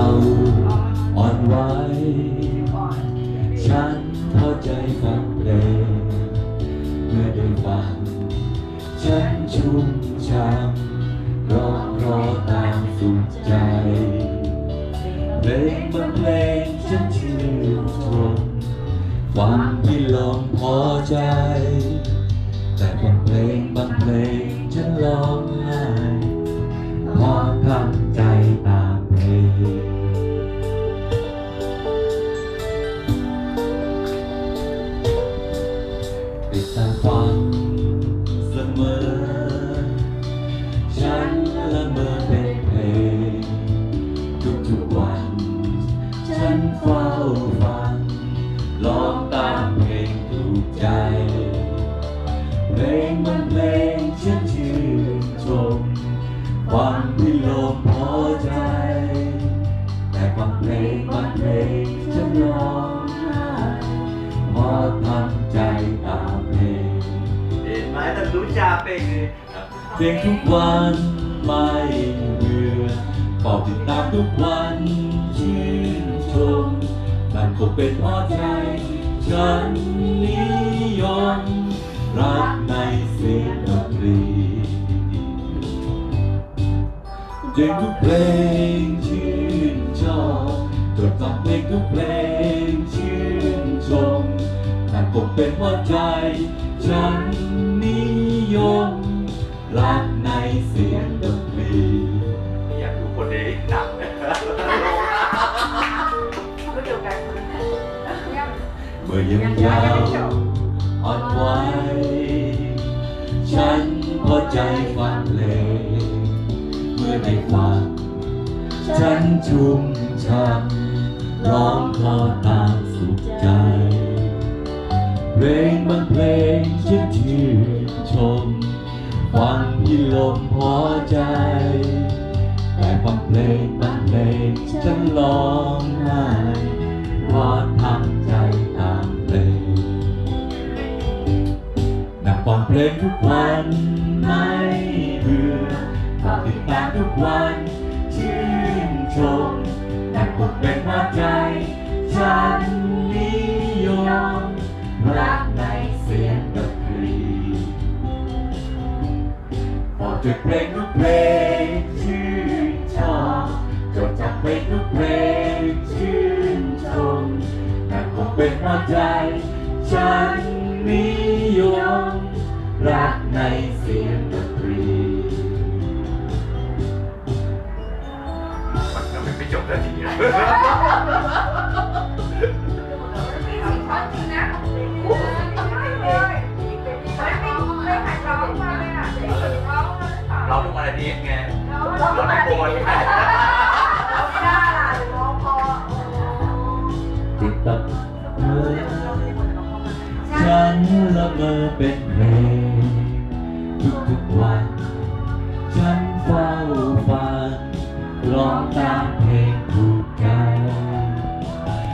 เราอ่อนไหวฉันพอใจฟังเพลงเมื่อได้ฟังฉันชุ่มช่ำร้องราะตามสุขใจเพลงบางเพลงฉันชื่นชมฟังที่ลมพอใจ แต่บางเพลงบางเพลงฉันร้องไห้เพราะทำ ฉันเฝ้าฟังร้องตามเพลงถูกใจ เพลงบางเพลงฉันชื่นชมฟังที่ลมพอใจ แต่บางเพลงบางเพลงฉันร้องไห้เพราะทำใจตามเพลงเห็นไหมแต่รู้จักเพลงนี้เพลงทุกวันไม่เบื่อเป่าติดตามทุกวันชื่น ชมนั่นคงเป็นเพราะใจ ฉันนิยมรักในเสียงดนตรีเพลงทุกเพลงชื่นชอบจดจำเพลงทุกเพลงชื่นชมนั่นคงเป็นเพราะใจ ฉันนิยมรัก เมื่อยังยาวอ่อนไหวฉันพอใจฟังเพลงเมื่อได้ฟังฉันชุ่มช่ำร้องคลอตามสุขใจ เพลงบางเพลงฉันชื่นชม ฟังที่ลมพอใจ แต่บางเพลงบางเพลงฉันร้องไห้เพราะทำ ลงทุกวันไม่เบื่อฝากติดตามทุกวันชื่นชมแต่คงเป็นเพราะใจ ฉันนิยมรักในเสียงดนตรีพอจดเพลงทุกเพลงชื่นชอบจดจำเพลงทุกเพลงชื่นชมนั่นคงเป็นเพราะใจ ฉันนิยม รักในเสียงดนตรีมันก็ไม่ไปจบสักทีนะมีสิ่งของจริงนะไม่เลยไม่ไม่ไม่หัดร้องมาเลยอะไม่เคยร้องมาหรือเปล่าเราทุกวันอาทิตย์ไงร้องเราไม่โกนไงเรา ละเมอเป็นเพลงทุกๆวัน ฉันเฝ้าฟังร้องตามเพลง